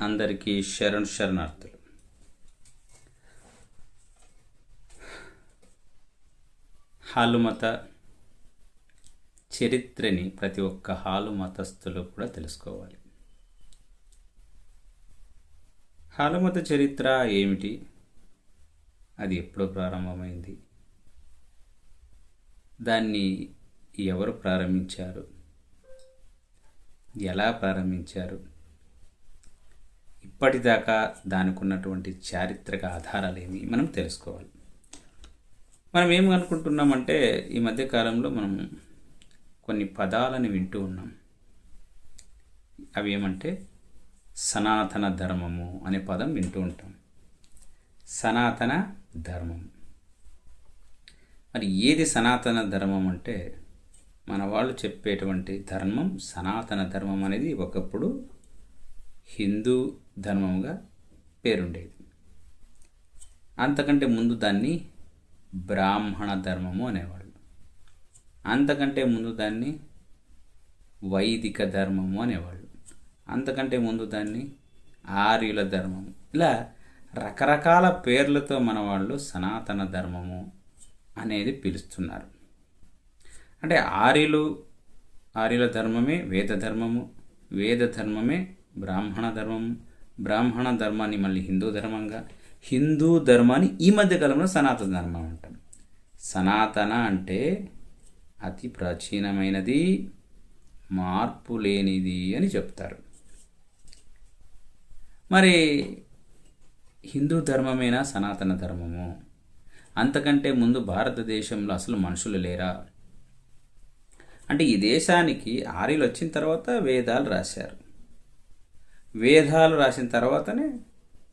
అందరికీ శరణ్ శరణార్థులు. హాలుమత చరిత్రని ప్రతి ఒక్క హాలు మతస్థులు కూడా తెలుసుకోవాలి. హాలుమత చరిత్ర ఏమిటి? అది ఎప్పుడు ప్రారంభమైంది? దాన్ని ఎవరు ప్రారంభించారు? ఎలా ప్రారంభించారు? ఇప్పటిదాకా దానికి ఉన్నటువంటి చారిత్రక ఆధారాలు ఏమి మనం తెలుసుకోవాలి. మనం ఏం అనుకుంటున్నామంటే ఈ మధ్యకాలంలో మనం కొన్ని పదాలను వింటూ ఉన్నాం. అవి ఏమంటే సనాతన ధర్మము అనే పదం వింటూ ఉంటాం. సనాతన ధర్మం. మరి ఏది సనాతన ధర్మం అంటే మన వాళ్ళు చెప్పేటువంటి ధర్మం సనాతన ధర్మం అనేది ఒకప్పుడు హిందూ ధర్మంగా పేరుండేది. అంతకంటే ముందు దాన్ని బ్రాహ్మణ ధర్మము అనేవాళ్ళు. అంతకంటే ముందు దాన్ని వైదిక ధర్మము అనేవాళ్ళు. అంతకంటే ముందు దాన్ని ఆర్యుల ధర్మము. ఇలా రకరకాల పేర్లతో మన వాళ్ళు సనాతన ధర్మము అనేది పిలుస్తున్నారు. అంటే ఆర్యులు ఆర్యుల ధర్మమే వేద ధర్మము వేద ధర్మమే బ్రాహ్మణ ధర్మం బ్రాహ్మణ ధర్మాన్ని మళ్ళీ హిందూ ధర్మంగా హిందూ ధర్మాన్ని ఈ మధ్య కాలంలో సనాతన ధర్మం అంటాం. సనాతన అంటే అతి ప్రాచీనమైనది మార్పు లేనిది అని చెప్తారు. మరి హిందూ ధర్మమేనా సనాతన ధర్మము? అంతకంటే ముందు భారతదేశంలో అసలు మనుషులు లేరా? అంటే ఈ దేశానికి ఆర్యులు వచ్చిన తర్వాత వేదాలు రాశారు. వేదాలు రాసిన తర్వాతనే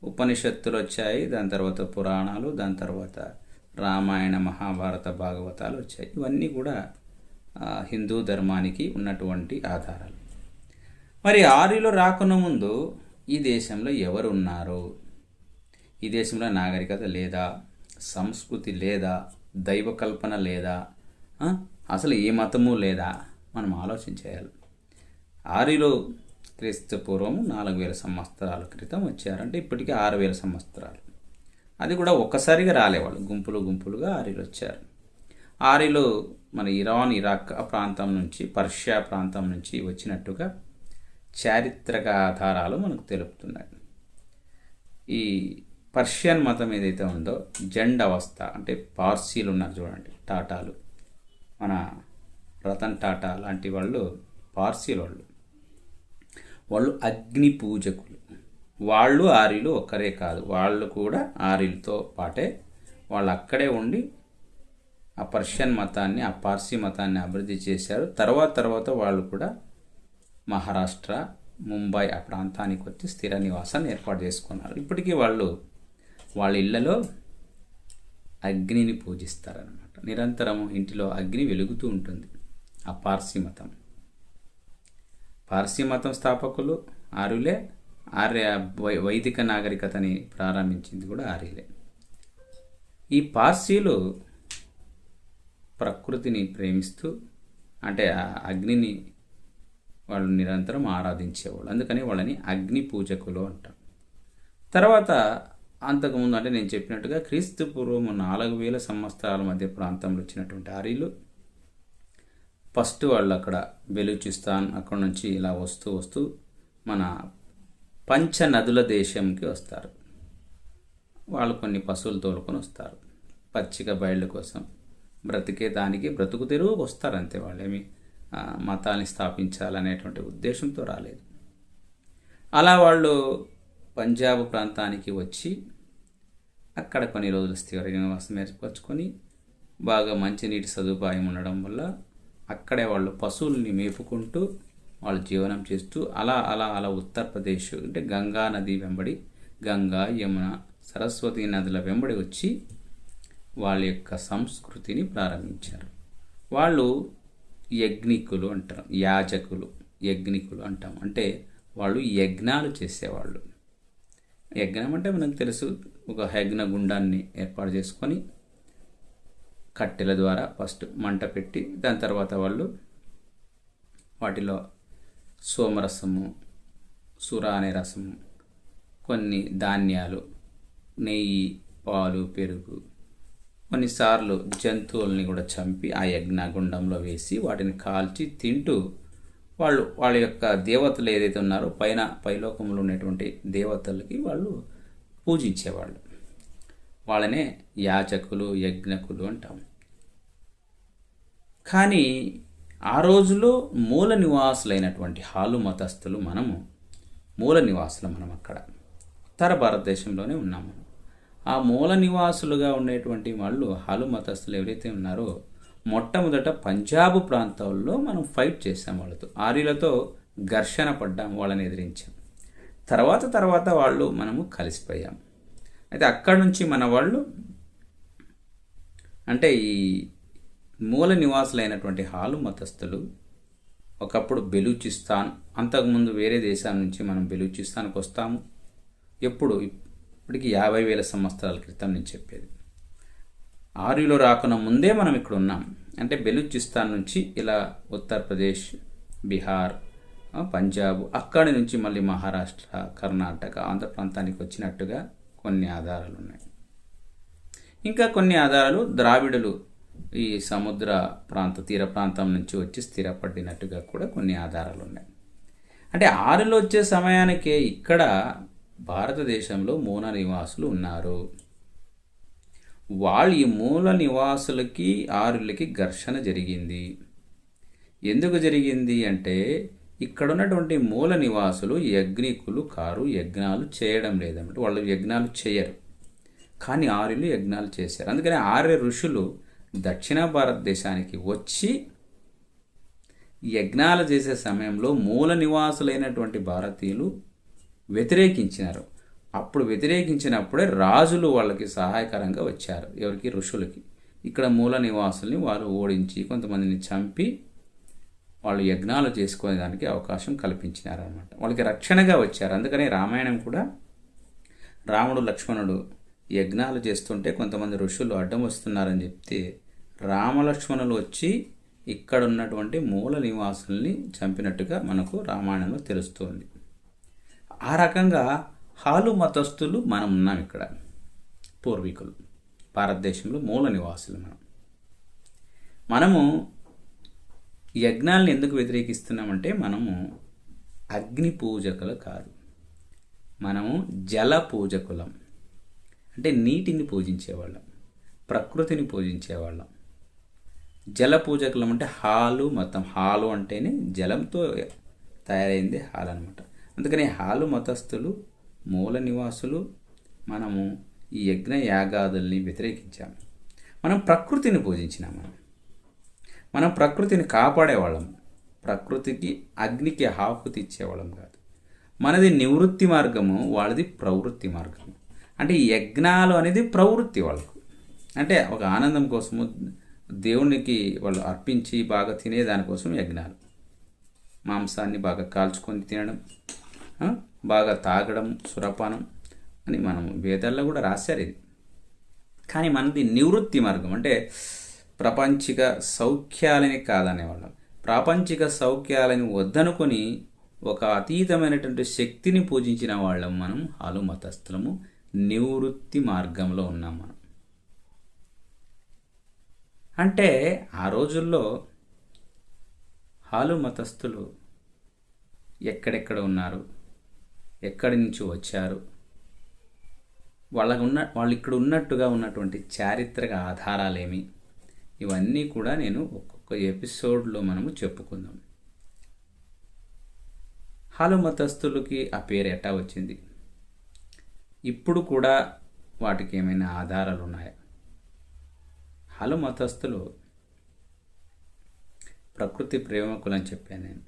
ఉపనిషత్తులు వచ్చాయి దాని తర్వాత పురాణాలు దాని తర్వాత రామాయణ మహాభారత భాగవతాలు వచ్చాయి. ఇవన్నీ కూడా హిందూ ధర్మానికి ఉన్నటువంటి ఆధారాలు. మరి ఆర్యులు రాకున్న ముందు ఈ దేశంలో ఎవరు ఉన్నారు ఈ దేశంలో నాగరికత లేదా? సంస్కృతి లేదా? దైవ కల్పన లేదా? అసలు ఏ మతము లేదా? మనం ఆలోచించేయాలి. ఆర్యులు క్రీస్తుపూర్వం నాలుగు వేల సంవత్సరాల క్రితం వచ్చారంటే ఇప్పటికీ ఆరు వేల సంవత్సరాలు. అది కూడా ఒక్కసారిగా రాలేవాళ్ళు. గుంపులు గుంపులుగా ఆర్యులు వచ్చారు. ఆర్యులు మన ఇరాన్ ఇరాక్ ప్రాంతం నుంచి పర్షియా ప్రాంతం నుంచి వచ్చినట్టుగా చారిత్రక ఆధారాలు మనకు తెలుపుతున్నాయి. ఈ పర్షియన్ మతం ఏదైతే ఉందో జెండ్ అవస్థ అంటే పార్సీలు ఉన్నారు చూడండి టాటాలు. మన రతన్ టాటా లాంటి వాళ్ళు పార్సీలు వాళ్ళు. వాళ్ళు అగ్ని పూజకులు. వాళ్ళు ఆర్యులు ఒక్కరే కాదు. వాళ్ళు కూడా ఆర్యులతో పాటే వాళ్ళు అక్కడే ఉండి ఆ పర్షియన్ మతాన్ని ఆ పార్సీ మతాన్ని అభివృద్ధి చేశారు. తర్వాత తర్వాత వాళ్ళు కూడా మహారాష్ట్ర ముంబై ఆ ప్రాంతానికి వచ్చి స్థిర నివాసాన్ని ఏర్పాటు చేసుకున్నారు. ఇప్పటికీ వాళ్ళు వాళ్ళ ఇళ్ళలో అగ్నిని పూజిస్తారనమాట నిరంతరం ఇంటిలో అగ్ని వెలుగుతూ ఉంటుంది. ఆ పార్సీ మతం. పార్సీ మతం స్థాపకులు ఆర్యులే ఆర్య వైదిక నాగరికతని ప్రారంభించింది కూడా ఆర్యులే. ఈ పార్సీలు ప్రకృతిని ప్రేమిస్తూ అంటే ఆ అగ్నిని వాళ్ళు నిరంతరం ఆరాధించేవాళ్ళు. అందుకని వాళ్ళని అగ్ని పూజకులు అంటాం. తర్వాత అంతకుముందు అంటే నేను చెప్పినట్టుగా క్రీస్తు పూర్వము నాలుగు వేల సంవత్సరాల మధ్య ప్రాంతంలో వచ్చినటువంటి ఆర్యులు ఫస్ట్ వాళ్ళు అక్కడ బెలూచిస్తాన్ అక్కడ నుంచి ఇలా వస్తూ వస్తూ మన పంచ నదుల దేశంకి వస్తారు. వాళ్ళు కొన్ని పశువులు తోలుకొని వస్తారు. పచ్చిక బయళ్ళ కోసం బ్రతికే దానికి బ్రతుకు తెరువు వస్తారు అంతే వాళ్ళు. ఏమి మతాన్ని స్థాపించాలనేటువంటి ఉద్దేశంతో రాలేదు. అలా వాళ్ళు పంజాబ్ ప్రాంతానికి వచ్చి అక్కడ కొన్ని రోజులు స్థిర నివాసం ఏర్పరచుకొని బాగా మంచినీటి సదుపాయం ఉండడం వల్ల అక్కడే వాళ్ళు పశువుల్ని మేపుకుంటూ వాళ్ళు జీవనం చేస్తూ అలా అలా అలా ఉత్తరప్రదేశ్ అంటే గంగా నది వెంబడి గంగా యమున సరస్వతి నదుల వెంబడి వచ్చి వాళ్ళ యొక్క సంస్కృతిని ప్రారంభించారు. వాళ్ళు యజ్ఞికులు అంటారు యాజకులు యజ్ఞికులు అంటాం. అంటే వాళ్ళు యజ్ఞాలు చేసేవాళ్ళు. యజ్ఞం అంటే మనకు తెలుసు ఒక యజ్ఞ గుండాన్ని ఏర్పాటు చేసుకొని కట్టెల ద్వారా ఫస్ట్ మంట పెట్టి దాని తర్వాత వాళ్ళు వాటిలో సోమరసము సుర అనే రసము కొన్ని ధాన్యాలు నెయ్యి పాలు పెరుగు కొన్నిసార్లు జంతువుల్ని కూడా చంపి ఆ యజ్ఞగుండంలో వేసి వాటిని కాల్చి తింటూ వాళ్ళు వాళ్ళ యొక్క దేవతలు ఏదైతే ఉన్నారో పైన పైలోకంలో ఉన్నటువంటి దేవతలకి వాళ్ళు పూజించేవాళ్ళు. వాళ్ళనే యాచకులు యజ్ఞకులు అంటాం కానీ ఆ రోజులో మూల నివాసులైనటువంటి హాలు మతస్థులు మనము మూల నివాసులు మనం అక్కడ ఉత్తర భారతదేశంలోనే ఉన్నాము. ఆ మూల నివాసులుగా ఉండేటువంటి వాళ్ళు హాలు మతస్థులు ఎవరైతే ఉన్నారో మొట్టమొదట పంజాబ్ ప్రాంతాల్లో మనం ఫైట్ చేసాం వాళ్ళతో. ఆర్యులతో ఘర్షణ పడ్డాం వాళ్ళని ఎదిరించాం. తర్వాత తర్వాత వాళ్ళు మనము కలిసిపోయాం అయితే అక్కడి నుంచి మన వాళ్ళు అంటే ఈ మూల నివాసులైనటువంటి హాలు మతస్థులు ఒకప్పుడు బెలూచిస్తాన్ అంతకుముందు వేరే దేశాల నుంచి మనం బెలూచిస్తాన్కి వస్తాము. ఎప్పుడు? ఇప్పటికి యాభై వేల సంవత్సరాల క్రితం నేను చెప్పేది. ఆర్యులో రాకున్న ముందే మనం ఇక్కడ ఉన్నాం. అంటే బెలూచిస్తాన్ నుంచి ఇలా ఉత్తరప్రదేశ్ బీహార్ పంజాబ్ అక్కడి నుంచి మళ్ళీ మహారాష్ట్ర కర్ణాటక ఆంధ్ర ప్రాంతానికి వచ్చినట్టుగా కొన్ని ఆధారాలు ఉన్నాయి ఇంకా కొన్ని ఆధారాలు ద్రావిడులు ఈ సముద్ర ప్రాంత తీర ప్రాంతం నుంచి వచ్చి స్థిరపడినట్టుగా కూడా కొన్ని ఆధారాలు ఉన్నాయి అంటే ఆరులో వచ్చే సమయానికే ఇక్కడ భారతదేశంలో మూల నివాసులు ఉన్నారు. వాళ్ళు ఈ మూల నివాసులకి ఆరులకి ఘర్షణ జరిగింది. ఎందుకు జరిగింది అంటే ఇక్కడ ఉన్నటువంటి మూల నివాసులు యజ్ఞికులు కారు యజ్ఞాలు చేయడం లేదన్నమాట. వాళ్ళు యజ్ఞాలు చేయరు. కానీ ఆర్యులు యజ్ఞాలు చేశారు. అందుకని ఆర్య ఋషులు దక్షిణ భారతదేశానికి వచ్చి యజ్ఞాలు చేసే సమయంలో మూల నివాసులైనటువంటి భారతీయులు వ్యతిరేకించినారు. అప్పుడు వ్యతిరేకించినప్పుడే రాజులు వాళ్ళకి సహాయకరంగా వచ్చారు. ఎవరికి? ఋషులకి. ఇక్కడ మూల నివాసుల్ని వారు ఓడించి కొంతమందిని చంపి వాళ్ళు యజ్ఞాలు చేసుకునేదానికి అవకాశం కల్పించినారనమాట వాళ్ళకి రక్షణగా వచ్చారు. అందుకనే రామాయణం కూడా రాముడు లక్ష్మణుడు యజ్ఞాలు చేస్తుంటే కొంతమంది ఋషులు అడ్డం వస్తున్నారని చెప్తే రామలక్ష్మణులు వచ్చి ఇక్కడ ఉన్నటువంటి మూల నివాసుల్ని చంపినట్టుగా మనకు రామాయణంలో తెలుస్తుంది. ఆ రకంగా హాలు మతస్థులు మనం ఉన్నాం ఇక్కడ పూర్వీకులు. భారతదేశంలో మూల నివాసులు మనం. మనము యజ్ఞాలను ఎందుకు వ్యతిరేకిస్తున్నామంటే మనము అగ్ని పూజకులు కాదు. మనము జల పూజకులం. అంటే నీటిని పూజించేవాళ్ళం ప్రకృతిని పూజించేవాళ్ళం. జల పూజకులం అంటే హాలు మతం హాలు అంటేనే జలంతో తయారైంది హాల్ అనమాట అందుకని హాలు మతస్థులు మూల నివాసులు మనము ఈ యజ్ఞ యాగాదుల్ని వ్యతిరేకించాము. మనం ప్రకృతిని పూజించినాం మనం. మనం ప్రకృతిని కాపాడేవాళ్ళం. ప్రకృతికి అగ్నికి ఆహుతి ఇచ్చేవాళ్ళం కాదు. మనది నివృత్తి మార్గము వాళ్ళది ప్రవృత్తి మార్గము. అంటే ఈ యజ్ఞాలు అనేది ప్రవృత్తి వాళ్ళకు. అంటే ఒక ఆనందం కోసము దేవునికి వాళ్ళు అర్పించి బాగా తినే దానికోసం యజ్ఞాలు. మాంసాన్ని బాగా కాల్చుకొని తినడం బాగా తాగడం సురపానం అని మనం వేదాల్లో కూడా రాశారు ఇది. కానీ మనది నివృత్తి మార్గం. అంటే ప్రపంచిక సౌఖ్యాలని కాదనేవాళ్ళం. ప్రాపంచిక సౌఖ్యాలని వద్దనుకొని ఒక అతీతమైనటువంటి శక్తిని పూజించిన వాళ్ళం మనం హాలు మతస్థులము నివృత్తి మార్గంలో ఉన్నాం మనం. అంటే ఆ రోజుల్లో హాలు మతస్థులు ఎక్కడెక్కడ ఉన్నారు? ఎక్కడి నుంచి వచ్చారు? వాళ్ళకు ఉన్న వాళ్ళు ఇక్కడ ఉన్నట్టుగా ఉన్నటువంటి చారిత్రక ఆధారాలేమి? ఇవన్నీ కూడా నేను ఒక్కొక్క ఎపిసోడ్లో మనము చెప్పుకుందాం. హాలు మతస్థులకి ఆ పేరు ఎట్టా వచ్చింది? ఇప్పుడు కూడా వాటికి ఏమైనా ఆధారాలు ఉన్నాయా? హాలు మతస్థులు ప్రకృతి ప్రేమకులు అని చెప్పాను నేను.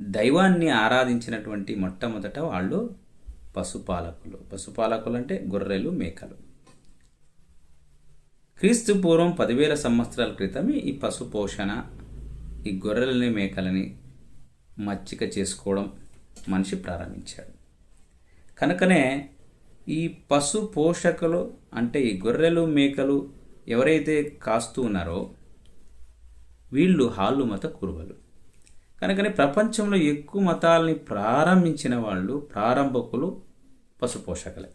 దైవాన్ని ఆరాధించినటువంటి మొట్టమొదట వాళ్ళు పశుపాలకులు. పశుపాలకులు అంటే గొర్రెలు మేకలు. క్రీస్తు పూర్వం పదివేల సంవత్సరాల క్రితమే ఈ పశు పోషణ ఈ గొర్రెలని మేకలని మచ్చిక చేసుకోవడం మనిషి ప్రారంభించాడు. కనుకనే ఈ పశు పోషకులు అంటే ఈ గొర్రెలు మేకలు ఎవరైతే కాస్తూ ఉన్నారో వీళ్ళు హాళ్ళు మత కురువలు. కనుకనే ప్రపంచంలో ఎక్కువ మతాలని ప్రారంభించిన వాళ్ళు ప్రారంభకులు పశుపోషకులే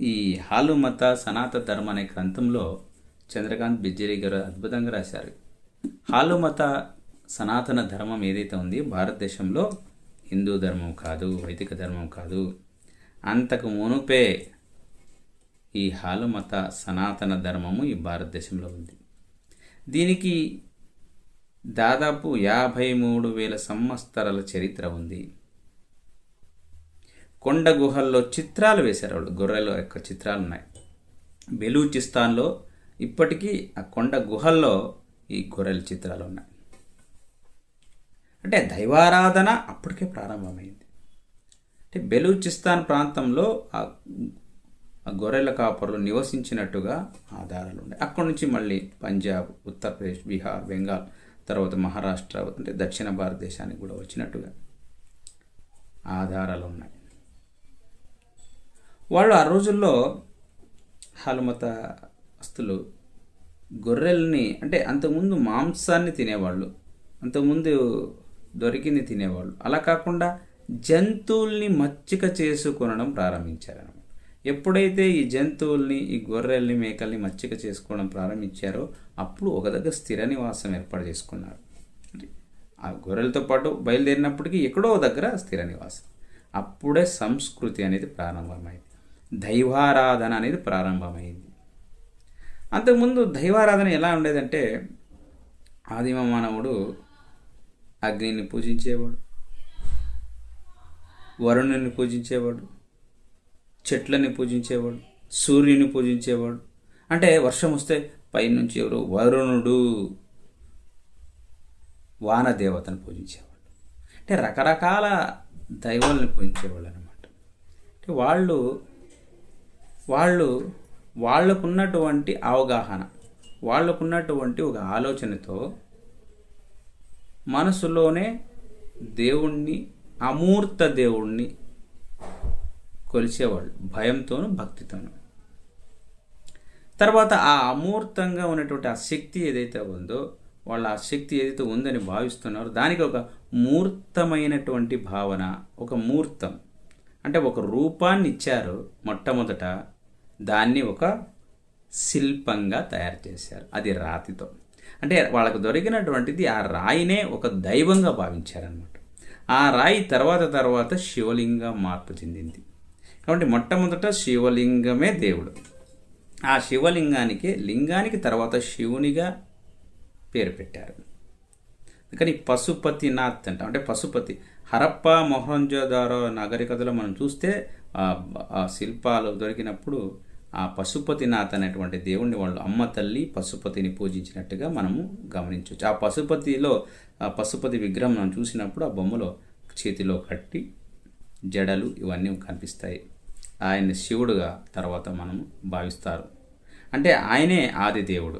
ఈ హాలుమత సనాతన ధర్మ అనే గ్రంథంలో చంద్రకాంత్ బిజ్జరి గారు అద్భుతంగా రాశారు. హాలుమత సనాతన ధర్మం ఏదైతే ఉంది భారతదేశంలో హిందూ ధర్మం కాదు వైదిక ధర్మం కాదు. అంతకు మునుపే ఈ హాలుమత సనాతన ధర్మము ఈ భారతదేశంలో ఉంది. దీనికి దాదాపు యాభై మూడు వేల సంవత్సరాల చరిత్ర ఉంది. కొండ గుహల్లో చిత్రాలు వేశారు వాళ్ళు గొర్రెల యొక్క చిత్రాలు ఉన్నాయి బెలూచిస్తాన్లో ఇప్పటికీ ఆ కొండ గుహల్లో ఈ గొర్రెల చిత్రాలు ఉన్నాయి అంటే దైవారాధన అప్పటికే ప్రారంభమైంది. అంటే బెలూచిస్తాన్ ప్రాంతంలో ఆ ఆ గొర్రెల కాపరులు నివసించినట్టుగా ఆధారాలు ఉన్నాయి అక్కడి నుంచి మళ్ళీ పంజాబ్ ఉత్తరప్రదేశ్ బీహార్ బెంగాల్ తర్వాత మహారాష్ట్ర అంటే దక్షిణ భారతదేశానికి కూడా వచ్చినట్టుగా ఆధారాలు ఉన్నాయి వాళ్ళు ఆ రోజుల్లో హలుమత అస్తులు గొర్రెల్ని అంటే అంతకుముందు మాంసాన్ని తినేవాళ్ళు అంతకుముందు దొరికింది తినేవాళ్ళు. అలా కాకుండా జంతువుల్ని మచ్చిక చేసుకొనడం ప్రారంభించారనమాట ఎప్పుడైతే ఈ జంతువుల్ని ఈ గొర్రెల్ని మేకల్ని మచ్చిక చేసుకోవడం ప్రారంభించారో అప్పుడు ఒక దగ్గర స్థిర నివాసం ఏర్పాటు చేసుకున్నారు. ఆ గొర్రెలతో పాటు బయలుదేరినప్పటికీ ఎక్కడో దగ్గర స్థిర నివాసం. అప్పుడే సంస్కృతి అనేది ప్రారంభమైంది దైవారాధన అనేది ప్రారంభమైంది. అంతకుముందు దైవారాధన ఎలా ఉండేదంటే ఆదిమ మానవుడు అగ్నిని పూజించేవాడు వరుణుని పూజించేవాడు చెట్లని పూజించేవాడు సూర్యుని పూజించేవాడు. అంటే వర్షం వస్తే పైనుంచి ఎవరు వరుణుడు వానదేవతను పూజించేవాడు. అంటే రకరకాల దైవాలను పూజించేవాళ్ళు అనమాట అంటే వాళ్ళు వాళ్ళు వాళ్ళకున్నటువంటి అవగాహన వాళ్ళకున్నటువంటి ఒక ఆలోచనతో మనసులోనే దేవుణ్ణి అమూర్త దేవుణ్ణి కొలిచేవాళ్ళు భయంతోనూ భక్తితోనూ. తర్వాత ఆ అమూర్తంగా ఉన్నటువంటి ఆ శక్తి ఏదైతే ఉందో వాళ్ళ ఆ శక్తి ఏదైతే ఉందని భావిస్తున్నారో దానికి ఒక మూర్తమైనటువంటి భావన ఒక మూర్తం. అంటే ఒక రూపాన్ని ఇచ్చారు మొట్టమొదట దాన్ని ఒక శిల్పంగా తయారు చేశారు. అది రాతితో. అంటే వాళ్ళకు దొరికినటువంటిది ఆ రాయినే ఒక దైవంగా భావించారనమాట ఆ రాయి తర్వాత తర్వాత శివలింగం మార్పు చెందింది. కాబట్టి మొట్టమొదట శివలింగమే దేవుడు. ఆ శివలింగానికి లింగానికి తర్వాత శివునిగా పేరు పెట్టారు. కానీ పశుపతినాథ్ అంట. అంటే పశుపతి. హరప్ప మొహంజోదారో నాగరికతలో మనం చూస్తే ఆ శిల్పాలు దొరికినప్పుడు ఆ పశుపతినాథ్ అనేటువంటి దేవుణ్ణి వాళ్ళు అమ్మ తల్లి పశుపతిని పూజించినట్టుగా మనము గమనించవచ్చు. ఆ పశుపతిలో ఆ పశుపతి విగ్రహం మనం చూసినప్పుడు ఆ బొమ్మలో చేతిలో కట్టి జడలు ఇవన్నీ కనిపిస్తాయి. ఆయన్ని శివుడుగా తర్వాత మనము భావిస్తారు. అంటే ఆయనే ఆది దేవుడు.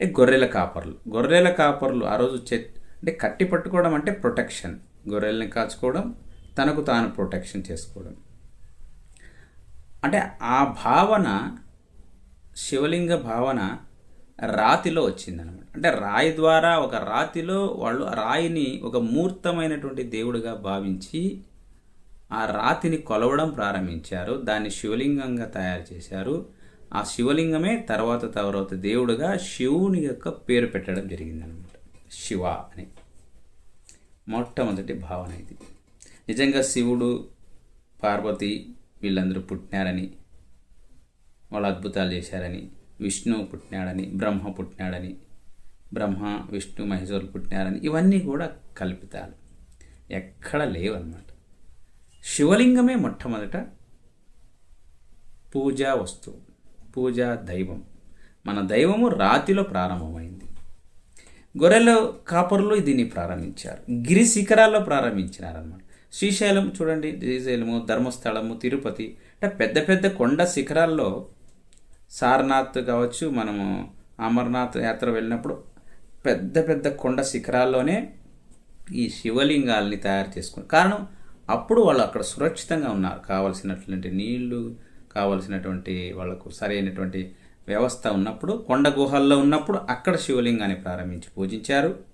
అంటే గొర్రెల కాపర్లు. గొర్రెల కాపర్లు ఆ రోజు చె అంటే కట్టి పట్టుకోవడం అంటే ప్రొటెక్షన్. గొర్రెల్ని కాచుకోవడం తనకు తాను ప్రొటెక్షన్ చేసుకోవడం. అంటే ఆ భావన శివలింగ భావన రాతిలో వచ్చిందనమాట అంటే రాయి ద్వారా ఒక రాతిలో వాళ్ళు రాయిని ఒక మూర్తమైనటువంటి దేవుడిగా భావించి ఆ రాతిని కొలవడం ప్రారంభించారు. దాన్ని శివలింగంగా తయారు చేశారు. ఆ శివలింగమే తర్వాత తర్వాత దేవుడుగా శివుని యొక్క పేరు పెట్టడం జరిగిందనమాట శివ అని. మొట్టమొదటి భావన ఇది. నిజంగా శివుడు పార్వతి వీళ్ళందరూ పుట్టినారని వాళ్ళు అద్భుతాలు చేశారని విష్ణు పుట్టినాడని బ్రహ్మ పుట్టినాడని బ్రహ్మ విష్ణు మహేశ్వరులు పుట్టినారని ఇవన్నీ కూడా కల్పితాలు. ఎక్కడ లేవన్నమాట. శివలింగమే మొట్టమొదట పూజా వస్తువు పూజా దైవం. మన దైవము రాతిలో ప్రారంభమైంది. గొర్రెల కాపర్లు దీన్ని ప్రారంభించారు. గిరి శిఖరాల్లో ప్రారంభించినారన్నమాట. శ్రీశైలం చూడండి శ్రీశైలము ధర్మస్థలము తిరుపతి. అంటే పెద్ద పెద్ద కొండ శిఖరాల్లో సారనాథ్ కావచ్చు మనము అమర్నాథ్ యాత్ర వెళ్ళినప్పుడు పెద్ద పెద్ద కొండ శిఖరాల్లోనే ఈ శివలింగాల్ని తయారు చేసుకుని కారణం అప్పుడు వాళ్ళు అక్కడ సురక్షితంగా ఉన్నారు. కావలసినటువంటి నీళ్ళు కావలసినటువంటి వాళ్ళకు సరైనటువంటి వ్యవస్థ ఉన్నప్పుడు కొండ గుహల్లో ఉన్నప్పుడు అక్కడ శివలింగాన్ని ప్రారంభించి పూజించారు.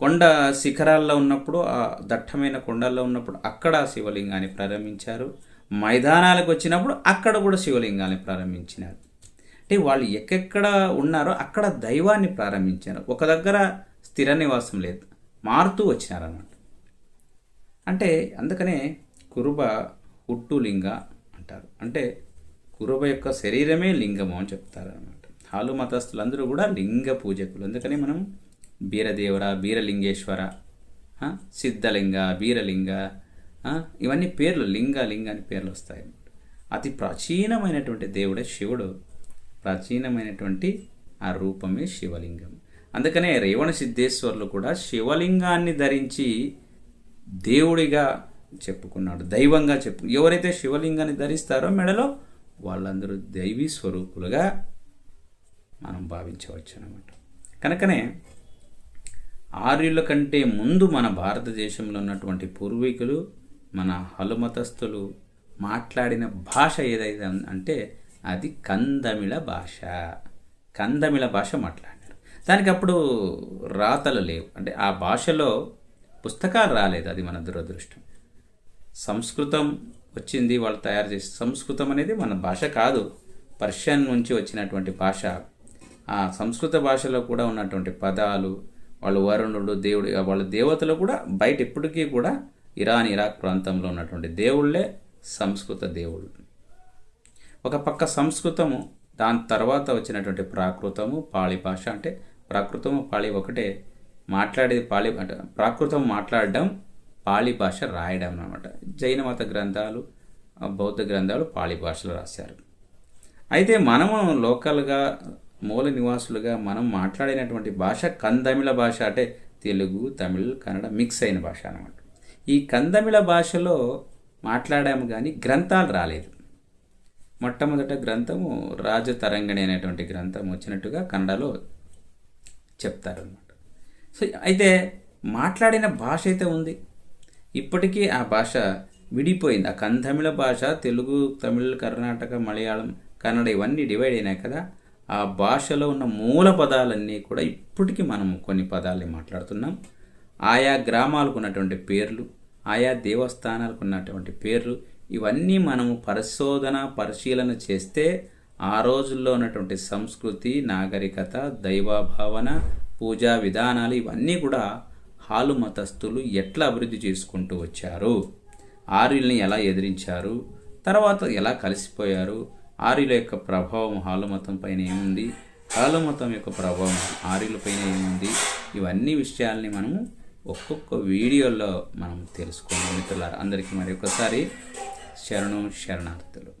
కొండ శిఖరాల్లో ఉన్నప్పుడు ఆ దట్టమైన కొండల్లో ఉన్నప్పుడు అక్కడ శివలింగాన్ని ప్రారంభించారు. మైదానాలకు వచ్చినప్పుడు అక్కడ కూడా శివలింగాన్ని ప్రారంభించినారు. అంటే వాళ్ళు ఎక్కెక్కడ ఉన్నారో అక్కడ దైవాన్ని ప్రారంభించారు. ఒక దగ్గర స్థిర నివాసం లేదు. మారుతూ వచ్చినారన్నమాట. అంటే అందుకనే కురుబ హుట్టులింగ అంటారు. అంటే కురుబ యొక్క శరీరమే లింగము అని చెప్తారు అనమాట హాలు మతస్థులందరూ కూడా లింగ పూజకులు. అందుకని మనం బీరదేవర బీరలింగేశ్వర సిద్ధలింగ బీరలింగ ఇవన్నీ పేర్లు లింగ లింగ అని పేర్లు వస్తాయి. అతి ప్రాచీనమైనటువంటి దేవుడే శివుడు. ప్రాచీనమైనటువంటి ఆ రూపమే శివలింగం. అందుకనే రేవణ సిద్ధేశ్వర్లు కూడా శివలింగాన్ని ధరించి దేవుడిగా చెప్పుకున్నాడు దైవంగా చెప్పు ఎవరైతే శివలింగాన్ని ధరిస్తారో మెడలో వాళ్ళందరూ దైవీ స్వరూపులుగా మనం భావించవచ్చు అనమాట కనుకనే ఆర్యుల కంటే ముందు మన భారతదేశంలో ఉన్నటువంటి పూర్వీకులు మన హలుమతస్థులు మాట్లాడిన భాష ఏదైతే అంటే అది కందమిళ భాష. కందమిళ భాష మాట్లాడారు. దానికి అప్పుడు రాతలు లేవు. అంటే ఆ భాషలో పుస్తకాలు రాలేదు అది మన దురదృష్టం. సంస్కృతం వచ్చింది వాళ్ళు తయారు చేసి సంస్కృతం అనేది మన భాష కాదు. పర్షియన్ నుంచి వచ్చినటువంటి భాష. ఆ సంస్కృత భాషలో కూడా ఉన్నటువంటి పదాలు వాళ్ళు వరుణుడు దేవుడు వాళ్ళ దేవతలు కూడా బయట ఇప్పటికీ కూడా ఇరాన్ ఇరాక్ ప్రాంతంలో ఉన్నటువంటి దేవుళ్ళే సంస్కృత దేవుళ్ళు. ఒక పక్క సంస్కృతము దాని తర్వాత వచ్చినటువంటి ప్రాకృతము పాళి భాష అంటే ప్రాకృతము పాళి ఒకటే మాట్లాడేది పాళి అంటే ప్రాకృతం మాట్లాడడం పాళి భాష రాయడం అనమాట జైన మత గ్రంథాలు ఆ, బౌద్ధ గ్రంథాలు పాళి భాషలో రాశారు. అయితే మనము లోకల్గా మూల నివాసులుగా మనం మాట్లాడినటువంటి భాష కందమిళ భాష అంటే తెలుగు తమిళ్ కన్నడ మిక్స్ అయిన భాష అనమాట ఈ కందమిళ భాషలో మాట్లాడాము కానీ గ్రంథాలు రాలేదు. మొట్టమొదట గ్రంథము రాజతరంగిణి అనేటువంటి గ్రంథం వచ్చినట్టుగా కన్నడలో చెప్తారనమాట సో అయితే మాట్లాడిన భాష అయితే ఉంది. ఇప్పటికీ ఆ భాష విడిపోయింది. ఆ కందమిళ భాష తెలుగు తమిళ్ కర్ణాటక మలయాళం కన్నడ ఇవన్నీ డివైడ్ అయినాయి కదా. ఆ భాషలో ఉన్న మూల పదాలన్నీ కూడా ఇప్పటికీ మనం కొన్ని పదాలని మాట్లాడుతున్నాం. ఆయా గ్రామాలకు ఉన్నటువంటి పేర్లు ఆయా దేవస్థానాలకు ఉన్నటువంటి పేర్లు ఇవన్నీ మనము పరిశోధన పరిశీలన చేస్తే ఆ రోజుల్లో ఉన్నటువంటి సంస్కృతి నాగరికత దైవభావన పూజా విధానాలు ఇవన్నీ కూడా హాలు మతస్థులు ఎట్లా అభివృద్ధి చేసుకుంటూ వచ్చారు? ఆర్యుల్ని ఎలా ఎదిరించారు? తర్వాత ఎలా కలిసిపోయారు? ఆర్యుల యొక్క ప్రభావం హాలు మతం పైన ఏముంది? హాలుమతం యొక్క ప్రభావం ఆర్యుల పైన ఏముంది? ఇవన్నీ విషయాల్ని మనము ఒక్కొక్క వీడియోలో మనం తెలుసుకున్నాం మిత్రులారా. అందరికీ మరి ఒకసారి శరణం శరణార్థులు.